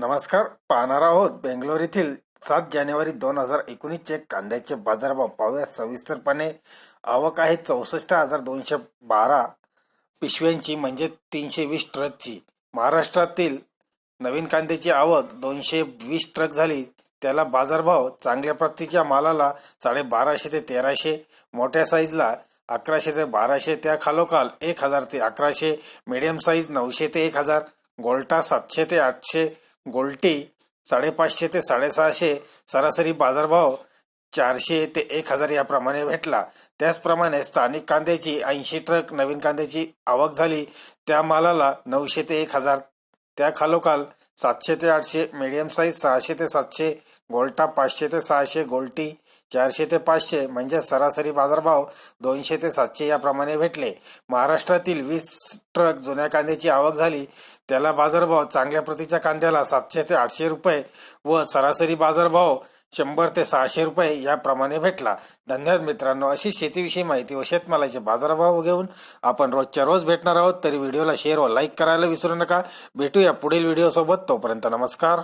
नमस्कार पाहणार आहोत बेंगलोर येथील सात जानेवारी दोन हजार एकोणीसचे कांद्याचे बाजारभाव. पाहूया सविस्तरपणे. आवक आहे चौसष्ट हजार दोनशे बारा पिशव्यांची म्हणजे तीनशे वीस ट्रकची. महाराष्ट्रातील नवीन कांद्याची आवक दोनशे वीस ट्रक झाली. त्याला बाजारभाव चांगल्या प्रतीच्या मालाला साडेबाराशे ते तेराशे मोठ्या साईजला अकराशे ते बाराशे त्या खालोखाल एक हजार ते अकराशे मिडियम साईज नऊशे ते एक हजार गोल्टा सातशे ते आठशे गोल्टी साडेपाचशे ते साडेसहाशे सरासरी बाजारभाव चारशे ते एक हजार याप्रमाणे भेटला. त्याचप्रमाणे स्थानिक कांद्याची ऐंशी ट्रक नवीन कांद्याची आवक झाली. त्या मालाला नऊशे ते एक हजार. त्या खालोखाल सातशे ते आठशे मीडियम साईज सहाशे ते सातशे गोल्टा पाचशे ते सहाशे गोल्टी चारशे ते पाचशे म्हणजे सरासरी बाजारभाव दोनशे ते सातशे याप्रमाणे भेटले. महाराष्ट्रातील वीस ट्रक जुन्या कांद्याची आवक झाली. त्याला बाजारभाव चांगल्या प्रतीच्या कांद्याला सातशे ते आठशे रुपये व सरासरी बाजारभाव शंभर ते सहाशे रुपये याप्रमाणे भेटला. धन्यवाद मित्रांनो. अशी शेतीविषयी माहिती व शेतमालाचे बाजारभाव घेऊन आपण रोजच्या रोज भेटणार आहोत. तरी व्हिडिओला शेअर व लाईक करायला विसरू नका. भेटूया पुढील व्हिडिओसोबत तोपर्यंत नमस्कार.